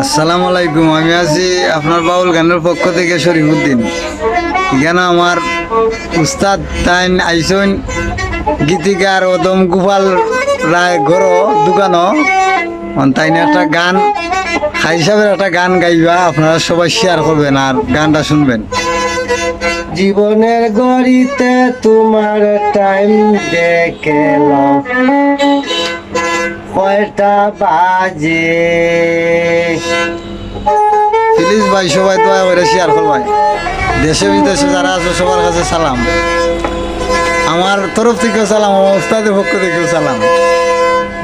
আসসালামু আলাইকুম, আমি আছি আপনার বাউল গানের পক্ষ থেকে শরীফুদ্দিন। এখানে আমার উস্তাদ তাইন আইসন, গীতিকার ওদম গোপাল রায় ঘর দোকানও। তাইনে একটা গান, খাই হিসাবের একটা গান গাইবা, আপনারা সবাই শেয়ার করবেন আর গানটা শুনবেন। জীবনের গড়িতে তোমার টাইম দেখে। কয়টা বাজে প্লিজ ভাই সবাই দয়া করে শেয়ার করবাই দেশে বিদেশে যারা আছে সবার কাছে সালাম আমার তরফ থেকেও সালাম আমার উস্তাদের পক্ষ থেকেও সালাম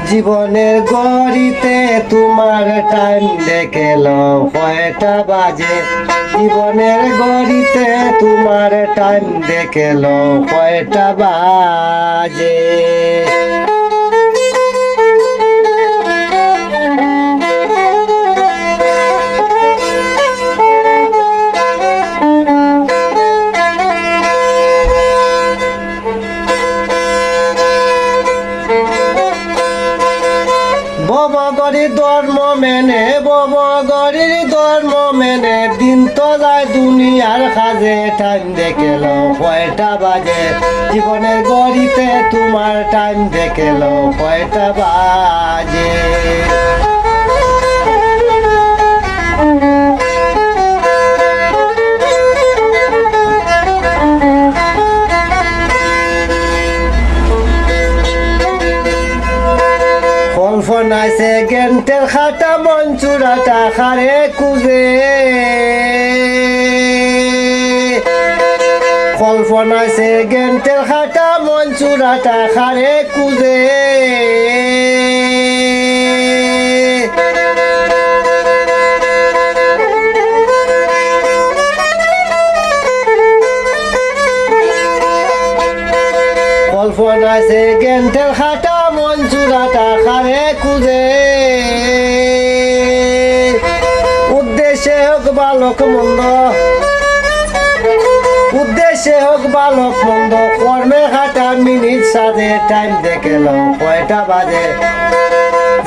জীবনের গড়িতে তোমার টাইম দেখে লও। কয়টা বাজে জীবনের গড়িতে তোমার টাইম দেখে লও। কয়টা বাজে ববগরির ধর্ম মেনে বব ববগরির ধর্ম মেনে দিন তো যায় দুনিয়ার কাজে টাইম দেখে লো কয়টা বাজে। জীবনের গড়িতে তোমার টাইম দেখে লো কয়টা বাজে। কল্পনায় সে গেন্টের খাটা মঞ্চুরাটা খারে কুজে কল্পনায় সে গেন্টের খাটা মঞ্চুরাটা খারে কুজে কল্পনায় সে গেন্টের খাটা মঞ্চুরাটা খারে কুজে উদ্দেশ্যে হোক বালক মন্দ, উদ্দেশ্যে হোক বালক মন্দ, কর্মে খাটা মিনিট সাজে টাইম দেখে লো কয়টা বাজে।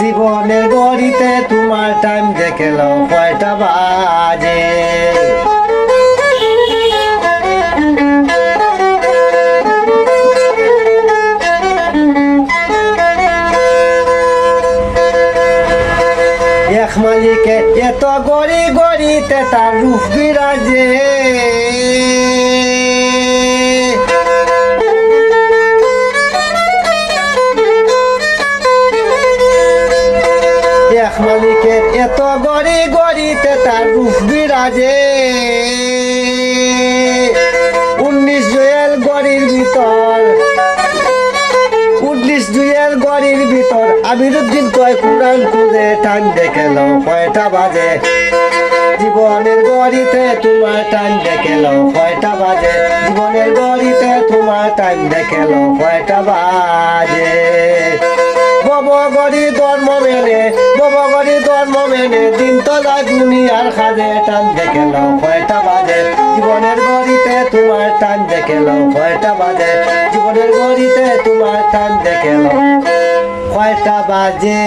জীবনের গড়িতে তোমার টাইম দেখে লো কয়টা বাজে। মালিকে এত গড়ি গড়িতে তার রূপ বিরাজে। এক মালিকের এত গড়ি গড়িতে তার রূপ বিরাজে। দুইয়ের গড়ির ভিতর আমিরুদ্দিন কয় কুরান খুঁজে, টান দেখে লো কয়টা বাজে? জীবনের গড়িতে তোমার টান দেখে লো কয়টা বাজে? জীবনের গড়িতে তোমার টান দেখে লো কয়টা বাজে? দুনিয়ার খাজে টান দেখে লও কয়টা বাজে? জীবনের গড়িতে তোমার টান দেখে লও কয়টা বাজে? জীবনের গড়িতে তোমার টান দেখে লও কয়টা বাজে?